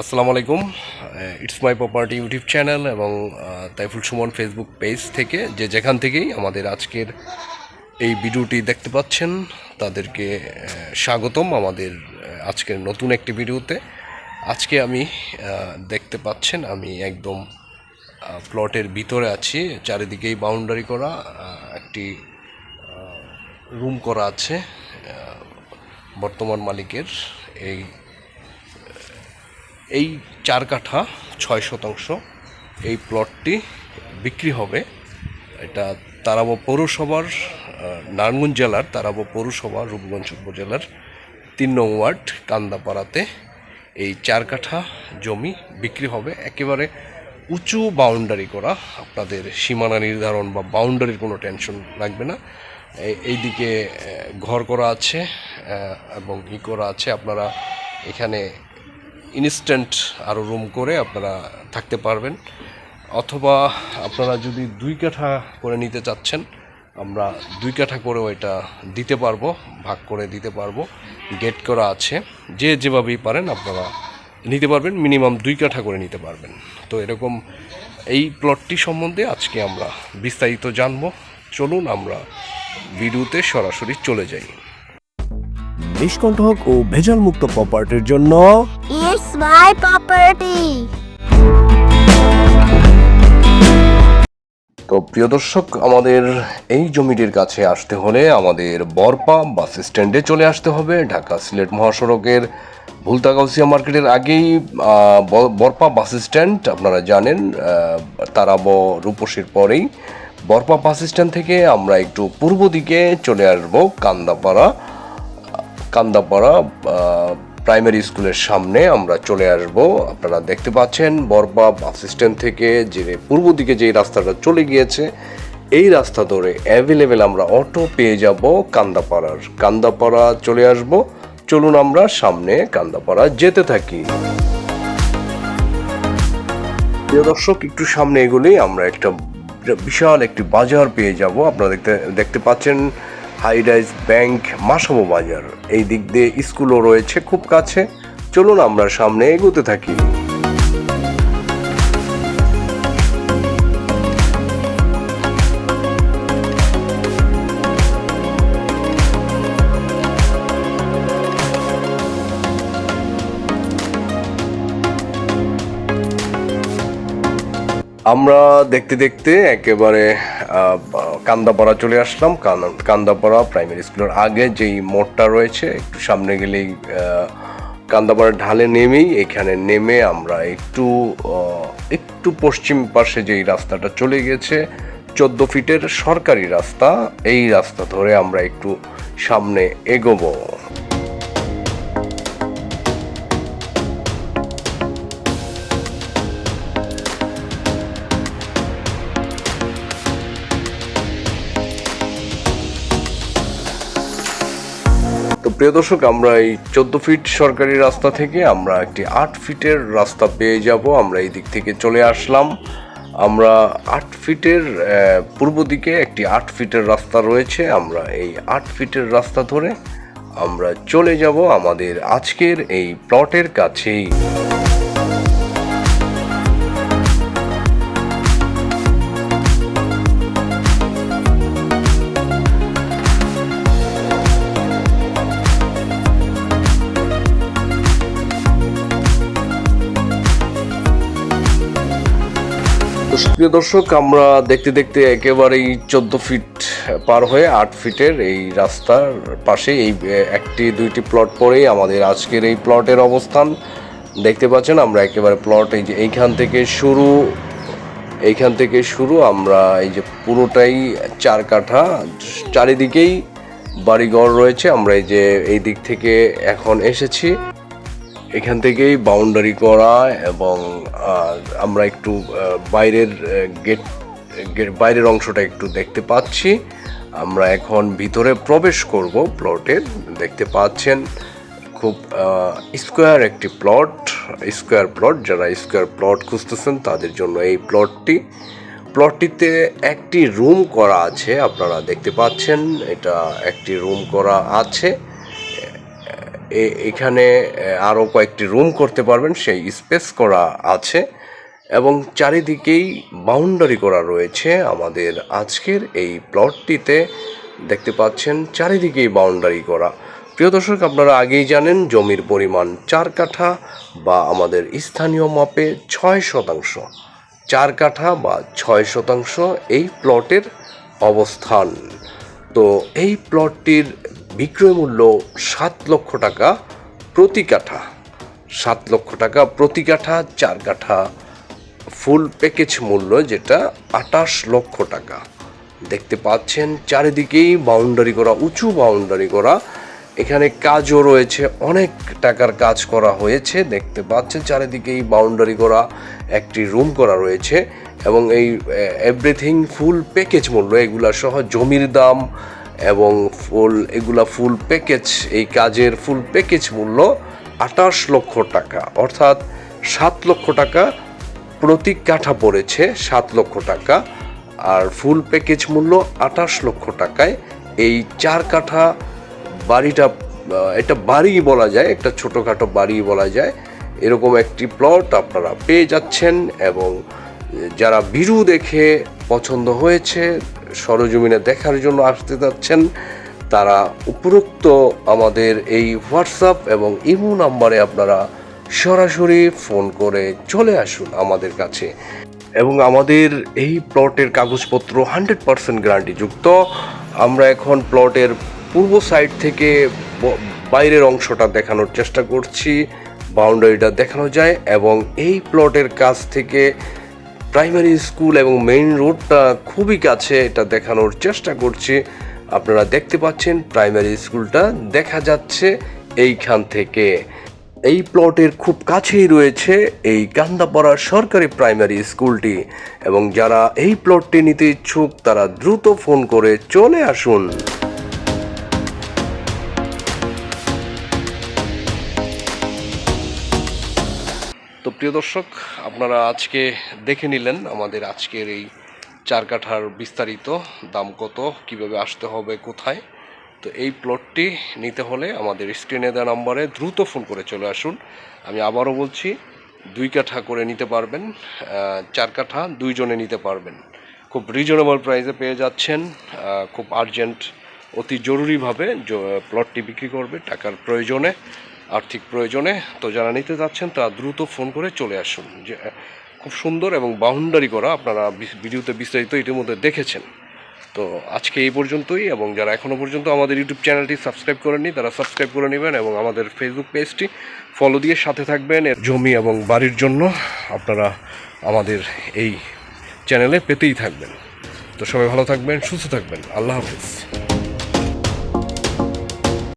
আসসালামু আলাইকুম। It's my property YouTube channel এবং তাইফুল সুমন ফেসবুক পেজ থেকে যে যেখান থেকেই আমাদের আজকের এই ভিডিওটি দেখতে পাচ্ছেন, তাদেরকে স্বাগতম আমাদের আজকের নতুন একটি ভিডিওতে। আজকে আমি দেখতে পাচ্ছেন আমি একদম প্লটের ভিতরে আছি, চারিদিকেই বাউন্ডারি করা একটি রুম করা আছে বর্তমান মালিকের এই এই চার কাঠা ছয় শতাংশ এই প্লটটি বিক্রি হবে। এটা তারাবো পৌরসভার নারায়ণগঞ্জ জেলার তারাবো পৌরসভা, রূপগঞ্জ উপজেলার তিন নং ওয়ার্ড, কান্দাপাড়াতে এই চার কাঠা জমি বিক্রি হবে। একেবারে উঁচু বাউন্ডারি করা, আপনাদের সীমানা নির্ধারণ বা বাউন্ডারির কোনো টেনশন লাগবে না। এই- এইদিকে ঘর করা আছে এবং ই করা আছে। আপনারা এখানে ইনস্ট্যান্ট আরও রুম করে আপনারা থাকতে পারবেন। অথবা আপনারা যদি দুই কাঠা করে নিতে চাচ্ছেন, আমরা দুই কাঠা করেও এটা দিতে পারব, ভাগ করে দিতে পারব। গেট করা আছে। যে যেভাবেই পারেন আপনারা নিতে পারবেন মিনিমাম দুই কাঠা করে নিতে পারবেন। তো এরকম এই প্লটটি সম্বন্ধে আজকে আমরা বিস্তারিত জানব। চলুন আমরা ভিডিওতে সরাসরি চলে যাই। নিষ্কণ্টক ও ভেজাল মুক্ত প্রপার্টির জন্য It's my property. তো প্রিয় দর্শক আমাদের এই জমিটির কাছে আসতে হলে আমাদের বরপা বাস স্ট্যান্ডে চলে আসতে হবে। ঢাকা সিলেট মহাসড়কের ভুলতাগাউসিয়া মার্কেটের আগেই বরপা বাস স্ট্যান্ড আপনারা জানেন তারাব রূপসীর পরেই। বরপা বাস স্ট্যান্ড থেকে আমরা একটু পূর্ব দিকে চলে আসব কান্দাপাড়া। কান্দাপাড়া প্রাইমারি স্কুলের সামনে আমরা চলে আসব। আপনারা দেখতে পাচ্ছেন বরবা বাস স্ট্যান্ড থেকে যে পূর্ব দিকে যে রাস্তাটা চলে গিয়েছে, এই রাস্তা ধরে অ্যাভেলেবেল আমরা অটো পেয়ে যাব কান্দাপাড়ার। কান্দাপাড়া চলে আসব। চলুন আমরা সামনে কান্দাপাড়া যেতে থাকি। প্রিয় দর্শক, একটু সামনে এগুলি আমরা একটা বিশাল একটি বাজার পেয়ে যাব। আপনারা দেখতে দেখতে পাচ্ছেন হাই রাইজ ব্যাংক মাসাবো বাজার এই দিক দিয়ে স্কুলও রয়েছে খুব কাছে। চলুন আমরা সামনে এগোতে থাকি। আমরা দেখতে দেখতে একেবারে কান্দাপাড়া চলে আসলাম। কান- কান্দাপাড়া প্রাইমারি স্কুলের আগে যেই মোড়টা রয়েছে, একটু সামনে গেলেই কান্দাপাড়ার ঢালে নেমেই এখানে নেমে আমরা একটু একটু পশ্চিম পাশে যেই রাস্তাটা চলে গেছে, চোদ্দ ফিটের সরকারি রাস্তা, এই রাস্তা ধরে আমরা একটু সামনে এগোবো। প্রিয় দর্শক, আমরা এই চোদ্দ ফিট সরকারি রাস্তা থেকে আমরা একটি আট ফিটের রাস্তা পেয়ে যাব। আমরা এই দিক থেকে চলে আসলাম। আমরা আট ফিটের পূর্ব দিকে একটি আট ফিটের রাস্তা রয়েছে। আমরা এই আট ফিটের রাস্তা ধরে আমরা চলে যাব আমাদের আজকের এই প্লটের কাছেই। প্রিয় দর্শক, আমরা দেখতে দেখতে একেবারেই চোদ্দ ফিট পার হয়ে আট ফিটের এই রাস্তার পাশে এই একটি, দুইটি প্লট পরেই আমাদের আজকের এই প্লটের অবস্থান। দেখতে পাচ্ছেন, আমরা একেবারে প্লট এই যে এইখান থেকে শুরু, এইখান থেকে শুরু আমরা এই যে পুরোটাই চার কাঠা। চারিদিকেই বাড়িঘর রয়েছে, আমরা এই যে এই দিক থেকে এখন এসেছি। এখান থেকেই বাউন্ডারি করা এবং আমরা একটু বাইরের গেট বাইরের অংশটা একটু দেখতে পাচ্ছি। আমরা এখন ভিতরে প্রবেশ করব প্লটের দেখতে পাচ্ছেন খুব স্কোয়ার একটি প্লট স্কোয়ার প্লট যারা স্কোয়ার প্লট খুঁজতেছেন তাদের জন্য এই প্লটটি প্লটটিতে একটি রুম করা আছে, আপনারা দেখতে পাচ্ছেন। এটা একটি রুম করা আছে। এখানে আরও কয়েকটি রুম করতে পারবেন, সেই স্পেস করা আছে এবং চারিদিকেই বাউন্ডারি করা রয়েছে আমাদের আজকের এই প্লটটিতে। দেখতে পাচ্ছেন, চারিদিকেই বাউন্ডারি করা। প্রিয় দর্শক, আপনারা আগেই জানেন, জমির পরিমাণ চার কাঠা বা আমাদের স্থানীয় মাপে ছয় শতাংশ। চার কাঠা বা ছয় শতাংশ এই প্লটের অবস্থান। তো এই প্লটটির বিক্রয় মূল্য সাত লক্ষ টাকা প্রতি কাঠা। সাত লক্ষ টাকা প্রতি কাঠা, চার কাঠা। ফুল প্যাকেজ মূল্য যেটা আটাশ লক্ষ টাকা। দেখতে পাচ্ছেন চারিদিকেই বাউন্ডারি করা, উঁচু বাউন্ডারি করা। এখানে কাজও রয়েছে, অনেক টাকার কাজ করা হয়েছে। দেখতে পাচ্ছেন চারিদিকেই বাউন্ডারি করা, একটি রুম করা রয়েছে এবং এই এভরিথিং ফুল প্যাকেজ মূল্য, এগুলা সহ জমির দাম এবং ফুল, এগুলা ফুল প্যাকেজ এই কাজের ফুল প্যাকেজ মূল্য আটাশ লক্ষ টাকা। অর্থাৎ সাত লক্ষ টাকা প্রতি কাঠা পড়েছে সাত লক্ষ টাকা। আর ফুল প্যাকেজ মূল্য আঠাশ লক্ষ টাকায়। এই চার কাঠা বাড়িটা এটা বাড়ি বলা যায়, একটা ছোটোখাটো বাড়ি বলা যায়। এরকম একটি প্লট আপনারা পেয়ে যাচ্ছেন এবং যারা বিরু দেখে পছন্দ হয়েছে সরজমিনে দেখার জন্য আসতে যাচ্ছেন, তারা উপরোক্ত আমাদের এই হোয়াটসঅ্যাপ এবং ইমো নাম্বারে আপনারা সরাসরি ফোন করে চলে আসুন আমাদের কাছে। এবং আমাদের এই প্লটের কাগজপত্র হান্ড্রেড পারসেন্ট গ্যারান্টিযুক্ত আমরা এখন প্লটের পূর্ব সাইড থেকে বাইরের অংশটা দেখানোর চেষ্টা করছি, বাউন্ডারিটা দেখানো যায় এবং এই প্লটের কাছ থেকে প্রাইমারি স্কুল এবং মেইন রোডটা খুবই কাছে, এটা দেখানোর চেষ্টা করছি। আপনারা দেখতে পাচ্ছেন প্রাইমারি স্কুলটা, দেখা যাচ্ছে এইখান থেকে। এই প্লটের খুব কাছেই রয়েছে এই কান্দাপাড়া সরকারি প্রাইমারি স্কুলটি এবং যারা এই প্লটটি নিতে ইচ্ছুক, তারা দ্রুত ফোন করে চলে আসুন। প্রিয় দর্শক, আপনারা আজকে দেখে নিলেন আমাদের আজকের এই চার কাঠার বিস্তারিত দাম কত, কীভাবে আসতে হবে, কোথায়। তো এই প্লটটি নিতে হলে আমাদের স্ক্রিনে দেওয়া নম্বরে দ্রুত ফোন করে চলে আসুন। আমি আবারও বলছি, দুই কাঠা করে নিতে পারবেন চার কাঠা দুইজনে নিতে পারবেন। খুব রিজনেবল প্রাইসে পেয়ে যাচ্ছেন খুব আর্জেন্ট অতি জরুরিভাবে প্লটটি বিক্রি করবে টাকার প্রয়োজনে। আর্থিক প্রয়োজনে তো যারা নিতে যাচ্ছেন, তারা দ্রুত ফোন করে চলে আসুন। যে খুব সুন্দর এবং বাউন্ডারি করা আপনারা ভিডিওতে বিস্তারিত ইতিমধ্যে দেখেছেন। তো আজকে এই পর্যন্তই এবং যারা এখনও পর্যন্ত আমাদের ইউটিউব চ্যানেলটি সাবস্ক্রাইব করেননি, তারা সাবস্ক্রাইব করে নেবেন এবং আমাদের ফেসবুক পেজটি ফলো দিয়ে সাথে থাকবেন। এর জমি এবং বাড়ির জন্য আপনারা আমাদের এই চ্যানেলে পেতেই থাকবেন। তো সবাই ভালো থাকবেন, সুস্থ থাকবেন। আল্লাহ হাফিজ।